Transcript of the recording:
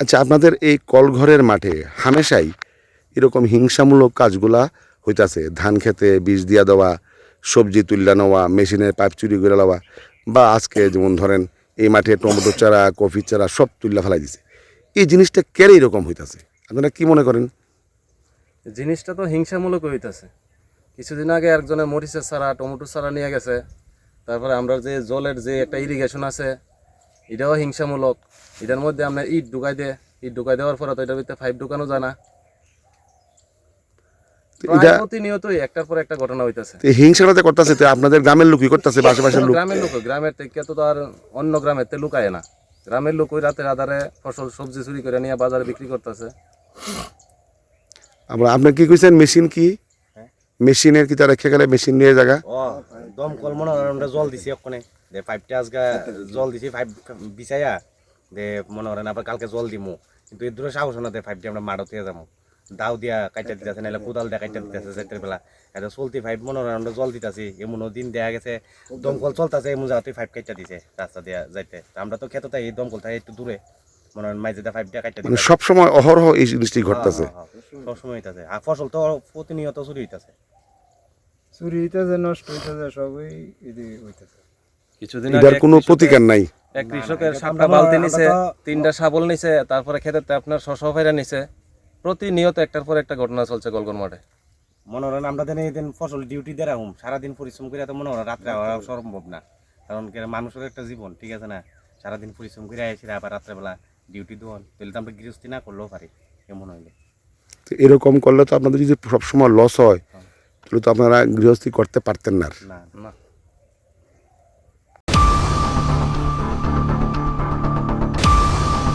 আচ্ছা আপনাদের এই কলঘরের মাঠে হামেশাই এরকম হিংসামূলক কাজগুলা হইতাছে। ধান খেতে বীজ দিয়া দেওয়া, সবজি তুল্লা নেওয়া, মেশিনের পাইপ চুরি করে নেওয়া বা আজকে যেমন ধরেন এই মাঠে টমেটো চারা, কফি চারা সব তুল্লা ফেলাই দিছে। এই জিনিসটা কেন এরকম হইতাছে? আপনারা কি মনে করেন? জিনিসটা তো হিংসামূলক হইতেছে। কিছুদিন আগে একজনের মরিচের চারা টমেটো চারা নিয়ে গেছে। তারপরে আমরা যে জলের যে একটা ইরিগেশন আছে এটাও হিংসামূলক। এটার মধ্যে আমরা ইট ঢুকাই দে ইট ঢুকাই দেওয়ার পরে তো এটার ভিতরে পাইপ ঢুকানো যায় না। তো প্রায় এটা প্রতিনিয়তই একটার পর একটা ঘটনা হইতেছে। হিংসাটা করতেছে আপনাদের গ্রামের লোকই করতেছে আশেপাশের লোক? গ্রামের লোক গ্রামের থেকে তো আর অন্য গ্রামের তে লুকায় না। গ্রামের লোক ওই রাতের আধারে ফসল সবজি চুরি করে নিয়ে বাজারে বিক্রি করতেছে। আমরা আপনি কি কইছেন মেশিন কি? মেশিনের কি তারা রেখে গেলে মেশিন নিয়ে জায়গা দমকল মনে হয় জল দিছি ওখানে দে পাইপটা আজকে জল দিছি। পাইপ বিছাইয়া দে মনে করেন আবার কালকে জল দিমু। কিন্তু এর দূরে সাহস না দে পাইপটা আমরা মাড়তে যাব দাও দিয়া কাইটা দিতেছে নাহলে কোদাল দিয়া কাইটা দিতেছে চারটের বেলা। এটা চলতি পাইপ মনে হয় আমরা জল দিতেছি এমন দিন দেয়া গেছে দমকল চলতেছে এমন জায়গাতে পাইপ কাইটা দিছে রাস্তা দিয়া যাইতে। আমরা তো খেতে এই দমকল থাকে একটু দূরে মনে হয় মাইজে পাইপটা কাইটা মানে দিতেছে। সব সময় অহরহ এই জিনিসটি ঘটতেছে। সবসময় হইতাছে। আর ফসল তো প্রতিনিয়ত চুরি হইতাছে। চুরি হইতেছে নষ্ট হইতেছে সবই হইতেছে। কিছুদিন এটার কোনো প্রতিকার নাই। এক কৃষকের বালতি নিছে তিনটা শাবল নিছে তারপরে খেতে আপনার শস্য ফেরা নিছে। প্রতিনিয়ত একটার পর একটা ঘটনা চলছে গলগল মাঠে। মনে করেন আমরা দেন এই দিন ফসল ডিউটি রাখুম সারাদিন পরিশ্রম করে তো মনে হয় রাত্রে হওয়া সম্ভব না। কারণ মানুষের একটা জীবন ঠিক আছে না? সারাদিন পরিশ্রম করে আসি আবার রাত্রেবেলা ডিউটি দেওয়ান। তাহলে তো আমরা গৃহস্থী না করলেও পারি এমন হইলে। তো এরকম করলে তো আপনাদের যদি সবসময় লস হয় তাহলে তো আপনারা গৃহস্থী করতে পারতেন না না না।